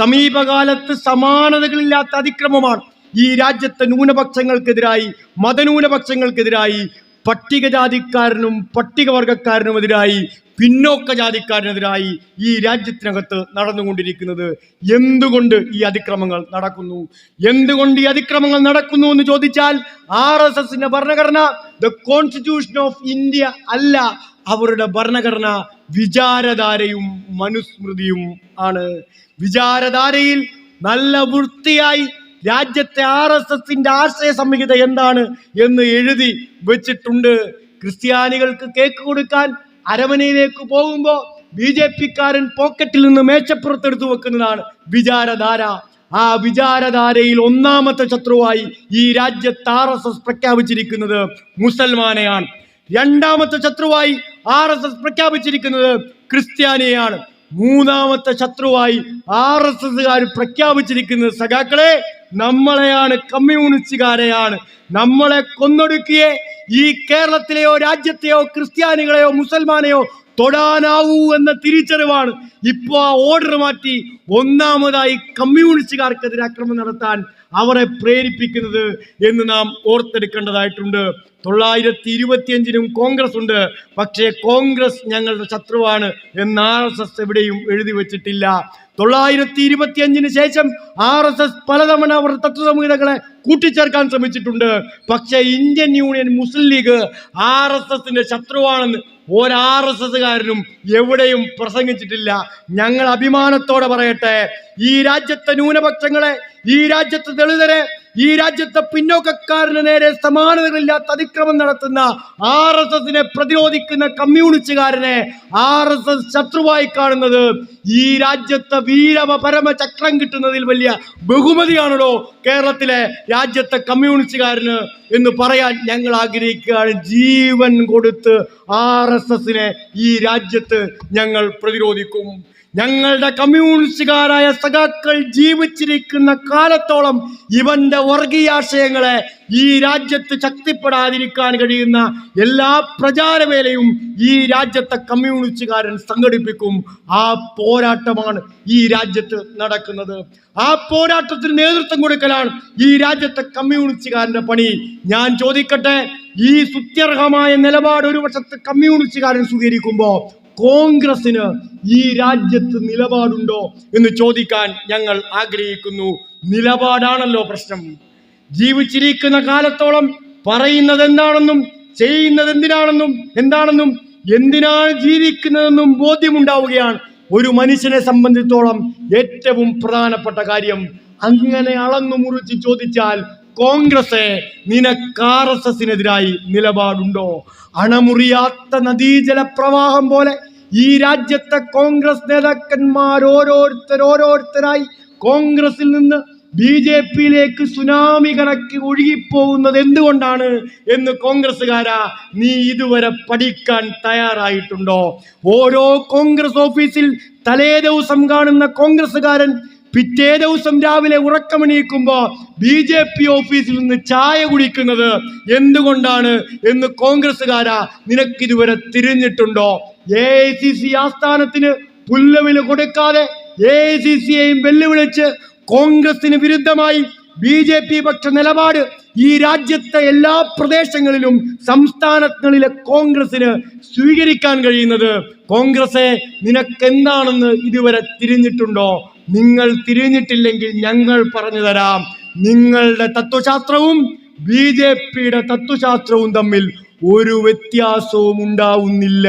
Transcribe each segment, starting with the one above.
സമീപകാലത്ത് സമാനതകളില്ലാത്ത അതിക്രമമാണ് ഈ രാജ്യത്തെ ന്യൂനപക്ഷങ്ങൾക്കെതിരായി മതന്യൂനപക്ഷങ്ങൾക്കെതിരായി പട്ടികജാതിക്കാരനും പട്ടികവർഗക്കാരനുമെതിരായി പിന്നോക്ക ജാതിക്കാരനെതിരായി ഈ രാജ്യത്തിനകത്ത് നടന്നുകൊണ്ടിരിക്കുന്നത്. എന്തുകൊണ്ട് ഈ അതിക്രമങ്ങൾ നടക്കുന്നു? എന്തുകൊണ്ട് ഈ അതിക്രമങ്ങൾ നടക്കുന്നു എന്ന് ചോദിച്ചാൽ ആർ എസ് എസിന്റെ ഭരണഘടന ദ കോൺസ്റ്റിറ്റ്യൂഷൻ ഓഫ് ഇന്ത്യ അല്ല. അവരുടെ ഭരണഘടന വിചാരധാരയും മനുസ്മൃതിയും ആണ്. വിചാരധാരയിൽ നല്ല വൃത്തിയായി രാജ്യത്തെ ആർ എസ് എസിന്റെ ആശയ സംഹിത എന്താണ് എന്ന് എഴുതി വെച്ചിട്ടുണ്ട്. ക്രിസ്ത്യാനികൾക്ക് കേക്ക് കൊടുക്കാൻ അരമനയിലേക്ക് പോകുമ്പോൾ ബി ജെ പിക്കാരൻ പോക്കറ്റിൽ നിന്ന് മേച്ചപ്പുറത്തെടുത്തു വെക്കുന്നതാണ് വിചാരധാര. ആ വിചാരധാരയിൽ ഒന്നാമത്തെ ശത്രുവായി ഈ രാജ്യത്ത് ആർ എസ് എസ് പ്രഖ്യാപിച്ചിരിക്കുന്നത് മുസൽമാനെയാണ്. രണ്ടാമത്തെ ശത്രുവായി ആർ എസ് എസ് പ്രഖ്യാപിച്ചിരിക്കുന്നത് ക്രിസ്ത്യാനിയെയാണ്. മൂന്നാമത്തെ ശത്രുവായി ആർ എസ് എസ്സുകാർ പ്രഖ്യാപിച്ചിരിക്കുന്നത് സഖാക്കളെ നമ്മളെയാണ് കമ്മ്യൂണിസ്റ്റുകാരെയാണ്. നമ്മളെ കൊന്നൊടുക്കിയേ ഈ കേരളത്തിലെയോ രാജ്യത്തെയോ ക്രിസ്ത്യാനികളെയോ മുസൽമാനെയോ തൊടാനാവൂ എന്ന തിരിച്ചറിവാണ് ഇപ്പോൾ ആ ഓർഡർ മാറ്റി ഒന്നാമതായി കമ്മ്യൂണിസ്റ്റുകാർക്കെതിരെ അക്രമം നടത്താൻ അവരെ പ്രേരിപ്പിക്കുന്നത് എന്ന് നാം ഓർത്തെടുക്കേണ്ടതായിട്ടുണ്ട്. തൊള്ളായിരത്തി ഇരുപത്തിയഞ്ചിനും കോൺഗ്രസ് ഉണ്ട്. പക്ഷേ കോൺഗ്രസ് ഞങ്ങളുടെ ശത്രുവാണ് എന്ന് ആർ എസ് എസ് എവിടെയും എഴുതി വെച്ചിട്ടില്ല. തൊള്ളായിരത്തി ഇരുപത്തിയഞ്ചിന് ശേഷം ആർ എസ് എസ് പലതവണ അവർ തത്വസംഹിതകളെ കൂട്ടിച്ചേർക്കാൻ ശ്രമിച്ചിട്ടുണ്ട്. പക്ഷേ ഇന്ത്യൻ യൂണിയൻ മുസ്ലിം ലീഗ് ആർ എസ് എസിന്റെ ശത്രുവാണെന്ന് ഒരു ആർ എസ് എസ്സുകാരനും എവിടെയും പ്രസംഗിച്ചിട്ടില്ല. ഞങ്ങൾ അഭിമാനത്തോടെ പറയട്ടെ ഈ രാജ്യത്തെ ന്യൂനപക്ഷങ്ങളെ ഈ രാജ്യത്തെ ദളിതരെ ഈ രാജ്യത്തെ പിന്നോക്കക്കാരന് നേരെ സമാനതകളില്ലാത്ത അതിക്രമം നടത്തുന്ന ആർ എസ് എസിനെ പ്രതിരോധിക്കുന്ന കമ്മ്യൂണിസ്റ്റുകാരനെ ആർ എസ് എസ് ശത്രുവായി കാണുന്നത് ഈ രാജ്യത്തെ വീരമ പരമ ചക്രം കിട്ടുന്നതിൽ വലിയ ബഹുമതിയാണല്ലോ കേരളത്തിലെ രാജ്യത്തെ കമ്മ്യൂണിസ്റ്റുകാരന് എന്ന് പറയാൻ ഞങ്ങൾ ആഗ്രഹിക്കുകയാണ്. ജീവൻ കൊടുത്ത് ആർ എസ് എസിനെ ഈ രാജ്യത്ത് ഞങ്ങൾ പ്രതിരോധിക്കും. ഞങ്ങളുടെ കമ്മ്യൂണിസ്റ്റുകാരായ സഖാക്കൾ ജീവിച്ചിരിക്കുന്ന കാലത്തോളം ഇവന്റെ വർഗീയാശയങ്ങളെ ഈ രാജ്യത്ത് ശക്തിപ്പെടാതിരിക്കാൻ കഴിയുന്ന എല്ലാ പ്രചാരവേലയും ഈ രാജ്യത്തെ കമ്മ്യൂണിസ്റ്റുകാരൻ സംഘടിപ്പിക്കും. ആ പോരാട്ടമാണ് ഈ രാജ്യത്ത് നടക്കുന്നത്. ആ പോരാട്ടത്തിന് നേതൃത്വം കൊടുക്കലാണ് ഈ രാജ്യത്തെ കമ്മ്യൂണിസ്റ്റുകാരന്റെ പണി. ഞാൻ ചോദിക്കട്ടെ ഈ സുത്യർഹമായ നിലപാട് ഒരു വശത്ത് കമ്മ്യൂണിസ്റ്റുകാരൻ സ്വീകരിക്കുമ്പോൾ കോൺഗ്രസിന് ഈ രാജ്യത്ത് നിലപാടുണ്ടോ എന്ന് ചോദിക്കാൻ ഞങ്ങൾ ആഗ്രഹിക്കുന്നു. നിലപാടാണല്ലോ പ്രശ്നം. ജീവിച്ചിരിക്കുന്ന കാലത്തോളം പറയുന്നത് എന്താണെന്നും ചെയ്യുന്നത് എന്തിനാണെന്നും എന്താണെന്നും എന്തിനാണ് ജീവിക്കുന്നതെന്നും ബോധ്യമുണ്ടാവുകയാണ് ഒരു മനുഷ്യനെ സംബന്ധിച്ചോളം ഏറ്റവും പ്രധാനപ്പെട്ട കാര്യം. അങ്ങനെ അളന്നു മുറിച്ച് ചോദിച്ചാൽ കോൺഗ്രസ് നിനക്ക് ആർ എസ് എസിനെതിരായി നിലപാടുണ്ടോ? അണമുറിയാത്ത നദീജല പ്രവാഹം പോലെ ഈ രാജ്യത്തെ കോൺഗ്രസ് നേതാക്കന്മാർ ഓരോരുത്തർ ഓരോരുത്തരായി കോൺഗ്രസിൽ നിന്ന് ബി ജെ പിയിലേക്ക് സുനാമി കണക്ക് ഒഴുകിപ്പോകുന്നത് എന്തുകൊണ്ടാണ് എന്ന് കോൺഗ്രസ്സുകാരാ നീ ഇതുവരെ പഠിക്കാൻ തയ്യാറായിട്ടുണ്ടോ? ഓരോ കോൺഗ്രസ് ഓഫീസിൽ തലേ ദിവസം കാണുന്ന കോൺഗ്രസ്സുകാരൻ പിറ്റേ ദിവസം രാവിലെ ഉറക്കമണിയിക്കുമ്പോൾ ബി ജെ പി ഓഫീസിൽ നിന്ന് ചായ കുടിക്കുന്നത് എന്തുകൊണ്ടാണ് എന്ന് കോൺഗ്രസ്സുകാരാ നിനക്കിതുവരെ തിരിഞ്ഞിട്ടുണ്ടോ? എ ഐ സി സി ആസ്ഥാനത്തിന് പുല്ലവിൽ കൊടുക്കാതെ എ ഐ സി സിയെയും വെല്ലുവിളിച്ച് കോൺഗ്രസിന് വിരുദ്ധമായി ബി ജെ പി പക്ഷ നിലപാട് ഈ രാജ്യത്തെ എല്ലാ പ്രദേശങ്ങളിലും സംസ്ഥാനങ്ങളിലെ കോൺഗ്രസിന് സ്വീകരിക്കാൻ കഴിയുന്നത് കോൺഗ്രസെ നിനക്കെന്താണെന്ന് ഇതുവരെ തിരിഞ്ഞിട്ടുണ്ടോ? നിങ്ങൾ തിരിഞ്ഞിട്ടില്ലെങ്കിൽ ഞങ്ങൾ പറഞ്ഞു തരാം. നിങ്ങളുടെ തത്വശാസ്ത്രവും ബി ജെ പിയുടെ തത്വശാസ്ത്രവും തമ്മിൽ ഒരു വ്യത്യാസവും ഉണ്ടാവുന്നില്ല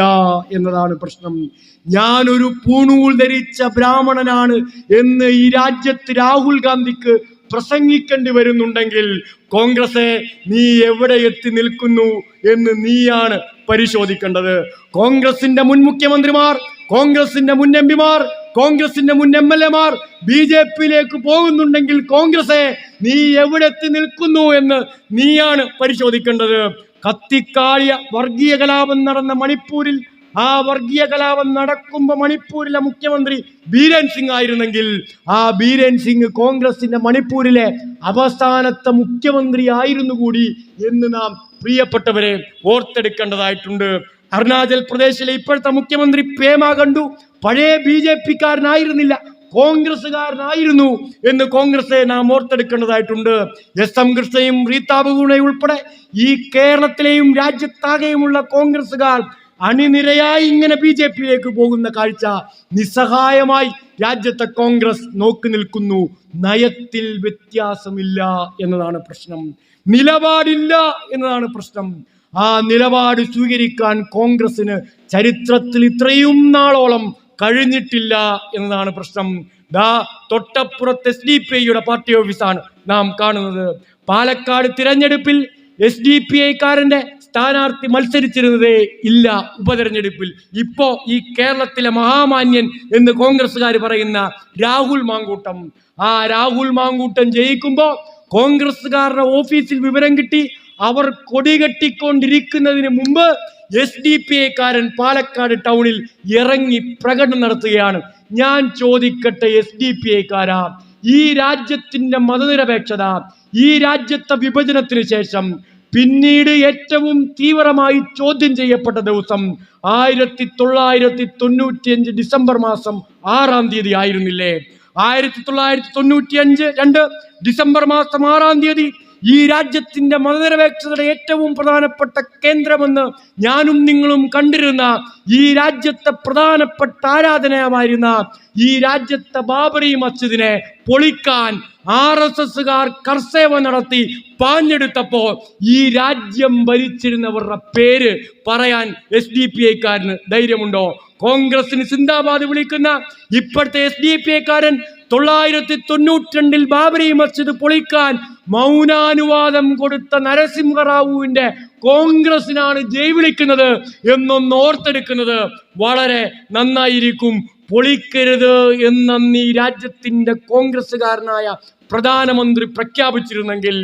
എന്നതാണ് പ്രശ്നം. ഞാനൊരു പൂണൂൽ ധരിച്ച ബ്രാഹ്മണനാണ് എന്ന് ഈ രാജ്യത്ത് രാഹുൽ ഗാന്ധിക്ക് പ്രസംഗിക്കേണ്ടി വരുന്നുണ്ടെങ്കിൽ കോൺഗ്രസെ നീ എവിടെ എത്തി നിൽക്കുന്നു എന്ന് നീയാണ് പരിശോധിക്കേണ്ടത്. കോൺഗ്രസിന്റെ മുൻ മുഖ്യമന്ത്രിമാർ കോൺഗ്രസിന്റെ മുൻ എം പിമാർ കോൺഗ്രസിന്റെ മുൻ എം എൽ എമാർ ബി ജെ പിയിലേക്ക് പോകുന്നുണ്ടെങ്കിൽ കോൺഗ്രസെ നീ എവിടെ എത്തി നിൽക്കുന്നു എന്ന് നീയാണ് പരിശോധിക്കേണ്ടത്. കത്തിക്കാളിയ വർഗീയ കലാപം നടന്ന മണിപ്പൂരിൽ ആ വർഗീയ കലാപം നടക്കുമ്പോൾ മണിപ്പൂരിലെ മുഖ്യമന്ത്രി ബീരൻ സിംഗ് ആയിരുന്നെങ്കിൽ ആ ബീരൻ സിംഗ് കോൺഗ്രസിന്റെ മണിപ്പൂരിലെ അവസാനത്തെ മുഖ്യമന്ത്രി ആയിരുന്നു കൂടി എന്ന് നാം പ്രിയപ്പെട്ടവരെ ഓർത്തെടുക്കേണ്ടതായിട്ടുണ്ട്. അരുണാചൽ പ്രദേശിലെ ഇപ്പോഴത്തെ മുഖ്യമന്ത്രി പേമ കണ്ടു. പഴയ ബി ജെ പിക്കാരനായിരുന്നില്ല. കോൺഗ്രസ്സുകാരനായിരുന്നു എന്ന് കോൺഗ്രസ് നാം ഓർത്തെടുക്കേണ്ടതായിട്ടുണ്ട്. എസ് എം കൃഷ്ണയും റീതാ ബഹുഗുണയും ഉൾപ്പെടെ ഈ കേരളത്തിലെയും രാജ്യത്താകെയുമുള്ള കോൺഗ്രസ്സുകാർ അണിനിരയായി ഇങ്ങനെ ബി ജെ പിയിലേക്ക് പോകുന്ന കാഴ്ച നിസ്സഹായമായി രാജ്യത്തെ കോൺഗ്രസ് നോക്കി നിൽക്കുന്നു. നയത്തിൽ വ്യത്യാസമില്ല എന്നതാണ് പ്രശ്നം. നിലപാടില്ല എന്നതാണ് പ്രശ്നം. ആ നിലപാട് സ്വീകരിക്കാൻ കോൺഗ്രസിന് ചരിത്രത്തിൽ ഇത്രയും നാളോളം കഴിഞ്ഞിട്ടില്ല എന്നതാണ് പ്രശ്നം. ദാ തൊട്ടപ്പുറത്ത് എസ് ഡി പി ഐയുടെ പാർട്ടി ഓഫീസാണ് നാം കാണുന്നത്. പാലക്കാട് തിരഞ്ഞെടുപ്പിൽ എസ് ഡി പി ഐക്കാരന്റെ സ്ഥാനാർത്ഥി മത്സരിച്ചിരുന്നതേ ഇല്ല ഉപതെരഞ്ഞെടുപ്പിൽ. ഇപ്പോ ഈ കേരളത്തിലെ മഹാമാന്യൻ എന്ന് കോൺഗ്രസ്സുകാർ പറയുന്ന രാഹുൽ മാങ്കൂട്ടം. ആ രാഹുൽ മാങ്കൂട്ടം ജയിക്കുമ്പോൾ കോൺഗ്രസ്സുകാരുടെ ഓഫീസിൽ വിവരം കിട്ടി അവർ കൊടികെട്ടിക്കൊണ്ടിരിക്കുന്നതിന് മുമ്പ് എസ് ഡി പി ഐക്കാരൻ പാലക്കാട് ടൗണിൽ ഇറങ്ങി പ്രകടനം നടത്തുകയാണ്. ഞാൻ ചോദിക്കട്ടെ എസ് ഡി പി ഐക്കാരാ ഈ രാജ്യത്തിന്റെ മതനിരപേക്ഷത ഈ രാജ്യത്തെ വിഭജനത്തിന് ശേഷം പിന്നീട് ഏറ്റവും തീവ്രമായി ചോദ്യം ചെയ്യപ്പെട്ട ദിവസം ആയിരത്തി തൊള്ളായിരത്തി തൊണ്ണൂറ്റിയഞ്ച് ഡിസംബർ മാസം ആറാം തീയതി ആയിരുന്നില്ലേ? ആയിരത്തി തൊള്ളായിരത്തി തൊണ്ണൂറ്റി അഞ്ച് രണ്ട് ഡിസംബർ മാസം ആറാം തീയതി ഈ രാജ്യത്തിന്റെ മതനിരപേക്ഷതയുടെ ഏറ്റവും പ്രധാനപ്പെട്ട കേന്ദ്രമെന്ന് ഞാനും നിങ്ങളും കണ്ടിരുന്ന ഈ രാജ്യത്തെ പ്രധാനപ്പെട്ട ആരാധനയമായിരുന്ന ഈ രാജ്യത്തെ ബാബറി മസ്ജിദിനെ പൊളിക്കാൻ ആർ എസ് എസ്സുകാർ കർസേവ നടത്തി പാഞ്ഞെടുത്തപ്പോൾ ഈ രാജ്യം ഭരിച്ചിരുന്നവരുടെ പേര് പറയാൻ എസ് ഡി പി ഐക്കാരന് ധൈര്യമുണ്ടോ? കോൺഗ്രസിന് സിന്ദാബാദ് വിളിക്കുന്ന ഇപ്പോഴത്തെ എസ് ഡി പി ഐക്കാരൻ തൊള്ളായിരത്തി തൊണ്ണൂറ്റി രണ്ടിൽ ബാബരി മസ്ജിദ് പൊളിക്കാൻ മൗനാനുവാദം കൊടുത്ത നരസിംഹറാവുവിന്റെ കോൺഗ്രസിനാണ് ജയ് വിളിക്കുന്നത് എന്നൊന്ന് ഓർത്തെടുക്കുന്നത്. വളരെ നന്നായിരിക്കും. പൊളിക്കരുത് എന്നന്ന് ഈ രാജ്യത്തിന്റെ കോൺഗ്രസ്സുകാരനായ പ്രധാനമന്ത്രി പ്രഖ്യാപിച്ചിരുന്നെങ്കിൽ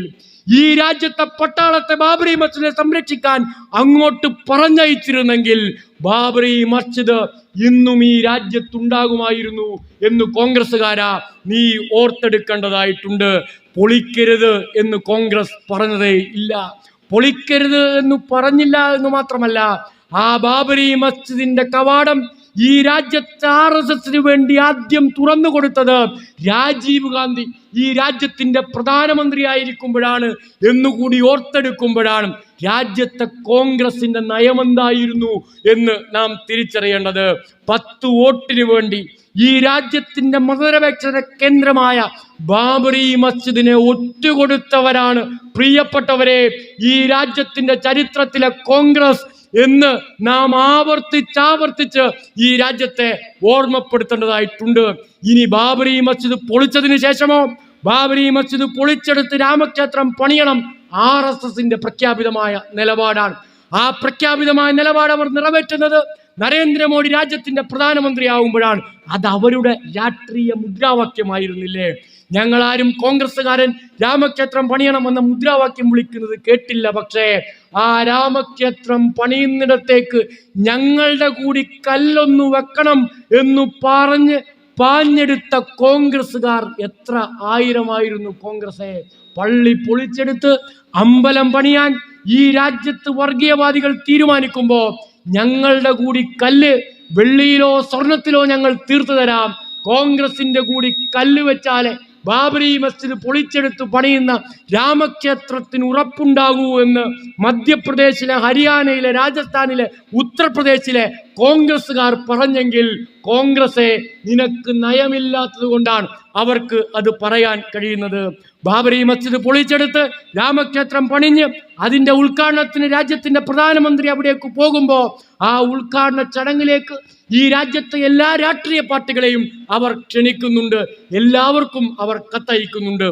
ഈ രാജ്യത്തെ പട്ടാളത്തെ ബാബറി മസ്ജിദിനെ സംരക്ഷിക്കാൻ അങ്ങോട്ട് പറഞ്ഞയച്ചിരുന്നെങ്കിൽ ബാബറി മസ്ജിദ് ഇന്നും ഈ രാജ്യത്തുണ്ടാകുമായിരുന്നു എന്ന് കോൺഗ്രസ്സുകാരാ നീ ഓർത്തെടുക്കേണ്ടതായിട്ടുണ്ട്. പൊളിക്കരുത് എന്ന് കോൺഗ്രസ് പറഞ്ഞതേ ഇല്ല. പൊളിക്കരുത് എന്ന് പറഞ്ഞില്ല എന്ന് മാത്രമല്ല ആ ബാബരി മസ്ജിദിന്റെ കവാടം ഈ രാജ്യത്തെ ആർ എസ് എസിന് വേണ്ടി ആദ്യം തുറന്നു കൊടുത്തത് രാജീവ് ഗാന്ധി. ഈ രാജ്യത്തിന്റെ പ്രധാനമന്ത്രി ആയിരിക്കുമ്പോഴാണ് എന്നുകൂടി ഓർത്തെടുക്കുമ്പോഴാണ് രാജ്യത്തെ കോൺഗ്രസിന്റെ നയമെന്തായിരുന്നു എന്ന് നാം തിരിച്ചറിയേണ്ടത്. പത്ത് വോട്ടിന് വേണ്ടി ഈ രാജ്യത്തിന്റെ മതനിരപേക്ഷത കേന്ദ്രമായ ബാബറി മസ്ജിദിനെ ഒറ്റുകൊടുത്തവരാണ് പ്രിയപ്പെട്ടവരെ. ഈ രാജ്യത്തിന്റെ ചരിത്രത്തിലെ കോൺഗ്രസ് എന്ന് നാം ആവർത്തിച്ചാവർത്തിച്ച് ഈ രാജ്യത്തെ ഓർമ്മപ്പെടുത്തേണ്ടതായിട്ടുണ്ട്. ഇനി ബാബരി മസ്ജിദ് പൊളിച്ചതിന് ശേഷമോ? ബാബരി മസ്ജിദ് പൊളിച്ചെടുത്ത് രാമക്ഷേത്രം പണിയണം ആർ എസ് എസിന്റെ പ്രഖ്യാപിതമായ നിലപാടാണ്. ആ പ്രഖ്യാപിതമായ നിലപാട് അവർ നിറവേറ്റുന്നത് നരേന്ദ്രമോദി രാജ്യത്തിന്റെ പ്രധാനമന്ത്രിയാവുമ്പോഴാണ്. അത് അവരുടെ രാഷ്ട്രീയ മുദ്രാവാക്യമായിരുന്നില്ലേ? ഞങ്ങളാരും കോൺഗ്രസ്സുകാരൻ രാമക്ഷേത്രം പണിയണമെന്ന മുദ്രാവാക്യം വിളിക്കുന്നത് കേട്ടില്ല. പക്ഷേ ആ രാമക്ഷേത്രം പണിയുന്നിടത്തേക്ക് ഞങ്ങളുടെ കൂടി കല്ലൊന്നു വെക്കണം എന്നു പറഞ്ഞ് പാഞ്ഞെടുത്ത കോൺഗ്രസ്സുകാർ എത്ര ആയിരമായിരുന്നു കോൺഗ്രസെ പള്ളി പൊളിച്ചെടുത്ത് അമ്പലം പണിയാൻ ഈ രാജ്യത്ത് വർഗീയവാദികൾ തീരുമാനിക്കുമ്പോൾ ഞങ്ങളുടെ കൂടി കല്ല് വെള്ളിയിലോ സ്വർണത്തിലോ ഞങ്ങൾ തീർത്തു തരാം. കോൺഗ്രസിന്റെ കൂടി കല്ല് വെച്ചാൽ ബാബരി മസ്ജിദ് പൊളിച്ചെടുത്ത് പണിയുന്ന രാമക്ഷേത്രത്തിന് ഉറപ്പുണ്ടാകൂ എന്ന് മധ്യപ്രദേശിലെ ഹരിയാനയിലെ രാജസ്ഥാനിലെ ഉത്തർപ്രദേശിലെ കോൺഗ്രസ്സുകാർ പറഞ്ഞെങ്കിൽ കോൺഗ്രസെ നിനക്ക് നയമില്ലാത്തത് കൊണ്ടാണ്. അവർക്ക് അത് പറയാൻ കഴിയുന്നത്. ബാബരി മസ്ജിദ് പൊളിച്ചെടുത്ത് രാമക്ഷേത്രം പണിഞ്ഞ് അതിന്റെ ഉദ്ഘാടനത്തിന് രാജ്യത്തിന്റെ പ്രധാനമന്ത്രി അവിടേക്ക് പോകുമ്പോൾ ആ ഉദ്ഘാടന ചടങ്ങിലേക്ക് ഈ രാജ്യത്തെ എല്ലാ രാഷ്ട്രീയ പാർട്ടികളെയും അവർ ക്ഷണിക്കുന്നുണ്ട്. എല്ലാവർക്കും അവർ കത്തയക്കുന്നുണ്ട്.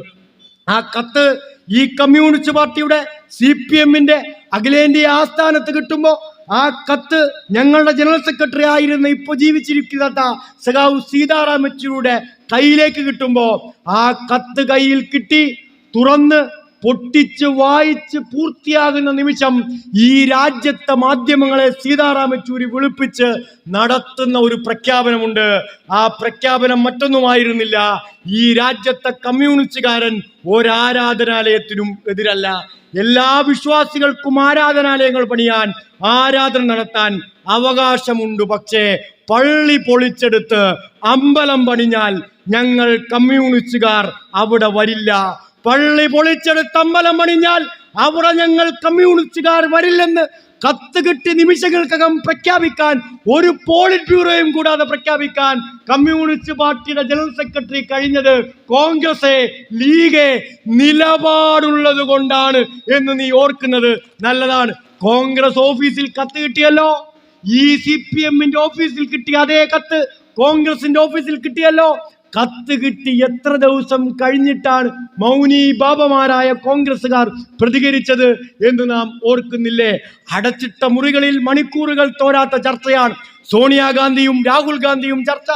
ആ കത്ത് ഈ കമ്മ്യൂണിസ്റ്റ് പാർട്ടിയുടെ സി പി എമ്മിന്റെ അഖിലേന്ത്യാ ആസ്ഥാനത്ത് കിട്ടുമ്പോൾ ആ കത്ത് ഞങ്ങളുടെ ജനറൽ സെക്രട്ടറി ആയിരുന്ന ഇപ്പൊ ജീവിച്ചിരിക്കുന്ന സഖാവ് സീതാറാം യെച്ചൂരിയുടെ കയ്യിലേക്ക് കിട്ടുമ്പോൾ ആ കത്ത് കയ്യിൽ കിട്ടി തുറന്ന് പൊട്ടിച്ച് വായിച്ച് പൂർത്തിയാകുന്ന നിമിഷം ഈ രാജ്യത്തെ മാധ്യമങ്ങളെ സീതാറാം യെച്ചൂരി വിളിപ്പിച്ച് നടത്തുന്ന ഒരു പ്രഖ്യാപനമുണ്ട്. ആ പ്രഖ്യാപനം മറ്റൊന്നുമായിരുന്നില്ല. ഈ രാജ്യത്തെ കമ്മ്യൂണിസ്റ്റുകാരൻ ഒരാരാധനാലയത്തിനും എതിരല്ല. എല്ലാ വിശ്വാസികൾക്കും ആരാധനാലയങ്ങൾ പണിയാൻ ആരാധന നടത്താൻ അവകാശമുണ്ട്. പക്ഷേ പള്ളി പൊളിച്ചെടുത്ത് അമ്പലം പണിഞ്ഞാൽ ഞങ്ങൾ കമ്മ്യൂണിസ്റ്റുകാർ അവിടെ വരില്ല. പള്ളി പൊളിച്ചെടുത്ത് അമ്പലം പണിഞ്ഞാൽ അവിടെ ഞങ്ങൾ കമ്മ്യൂണിസ്റ്റുകാർ വരില്ലെന്ന് കത്ത് കിട്ടി നിമിഷങ്ങൾക്കകം പ്രഖ്യാപിക്കാൻ ഒരു പോളിറ്റ് ബ്യൂറോയും കൂടാതെ പ്രഖ്യാപിക്കാൻ കമ്മ്യൂണിസ്റ്റ് പാർട്ടിയുടെ ജനറൽ സെക്രട്ടറി കഴിഞ്ഞത് കോൺഗ്രസ് ലീഗ് നിലപാടുള്ളത് കൊണ്ടാണ് എന്ന് നീ ഓർക്കുന്നത്. നല്ലതാണ്. കോൺഗ്രസ് ഓഫീസിൽ കത്ത് കിട്ടിയല്ലോ. ഈ സി പി എമ്മിന്റെ ഓഫീസിൽ കിട്ടിയ അതേ കത്ത് കോൺഗ്രസിന്റെ ഓഫീസിൽ കിട്ടിയല്ലോ. കത്ത് കിട്ടി എത്ര ദിവസം കഴിഞ്ഞിട്ടാണ് മൗനി ബാബമാരായ കോൺഗ്രസുകാർ പ്രതികരിച്ചത് എന്ന് നാം ഓർക്കുന്നില്ലേ? അടച്ചിട്ട മുറികളിൽ മണിക്കൂറുകൾ തോരാത്ത ചർച്ചയാണ്. സോണിയാഗാന്ധിയും രാഹുൽ ഗാന്ധിയും ചർച്ച.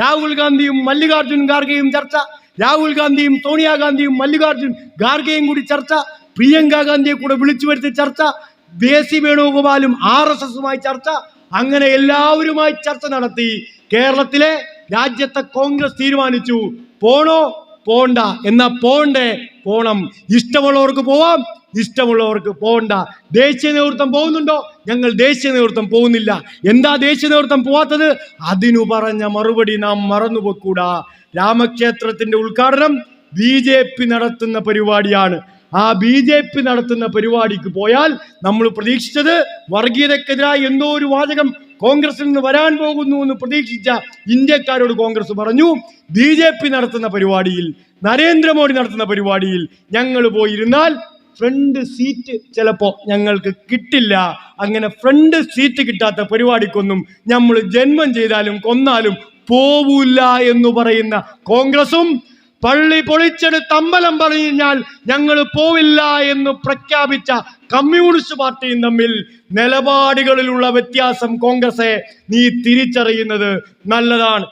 രാഹുൽ ഗാന്ധിയും മല്ലികാർജുൻ ഖാർഗെയും ചർച്ച. രാഹുൽ ഗാന്ധിയും സോണിയാഗാന്ധിയും മല്ലികാർജുൻ ഖാർഗെയും കൂടി ചർച്ച. പ്രിയങ്ക ഗാന്ധിയെ കൂടെ വിളിച്ചു വരുത്തി ചർച്ച. ദേശി വേണുഗോപാലും ആർ എസ് എസുമായി ചർച്ച. അങ്ങനെ എല്ലാവരുമായി ചർച്ച നടത്തി. കേരളത്തിലെ രാജ്യത്തെ കോൺഗ്രസ് തീരുമാനിച്ചു. പോണോ? പോണ്ട. എന്ന പോണ്ടേ? പോണം. ഇഷ്ടമുള്ളവർക്ക് പോവാം. ഇഷ്ടമുള്ളവർക്ക് പോകണ്ട ദേശീയ നേതൃത്വം പോകുന്നുണ്ടോ? ഞങ്ങൾ ദേശീയ നേതൃത്വം പോകുന്നില്ല. എന്താ ദേശീയ നേതൃത്വം പോവാത്തത്? അതിനു പറഞ്ഞ മറുപടി നാം മറന്നുപോക്കൂടാ. രാമക്ഷേത്രത്തിന്റെ ഉദ്ഘാടനം ബി നടത്തുന്ന പരിപാടിയാണ്. ആ ബി ജെ പി നടത്തുന്ന പരിപാടിക്ക് പോയാൽ നമ്മൾ പ്രതീക്ഷിച്ചത് വർഗീയതക്കെതിരായി എന്തോ ഒരു വാചകം കോൺഗ്രസിൽ നിന്ന് വരാൻ പോകുന്നു എന്ന് പ്രതീക്ഷിച്ച ഇന്ത്യക്കാരോട് കോൺഗ്രസ് പറഞ്ഞു ബി ജെ പി നടത്തുന്ന പരിപാടിയിൽ നരേന്ദ്രമോദി നടത്തുന്ന പരിപാടിയിൽ ഞങ്ങൾ പോയിരുന്നാൽ ഫ്രണ്ട് സീറ്റ് ചിലപ്പോൾ ഞങ്ങൾക്ക് കിട്ടില്ല. അങ്ങനെ ഫ്രണ്ട് സീറ്റ് കിട്ടാത്ത പരിപാടിക്കൊന്നും നമ്മൾ ജന്മം ചെയ്താലും കൊന്നാലും പോവില്ല എന്ന് പറയുന്ന കോൺഗ്രസും പള്ളി പൊളിച്ചെടുത്ത് അമ്പലം പറഞ്ഞാൽ ഞങ്ങൾ പോവില്ല എന്ന് പ്രഖ്യാപിച്ച കമ്മ്യൂണിസ്റ്റ് പാർട്ടിയും തമ്മിൽ നിലപാടുകളിലുള്ള വ്യത്യാസം കോൺഗ്രസെ നീ തിരിച്ചറിയുന്നത് നല്ലതാണ്.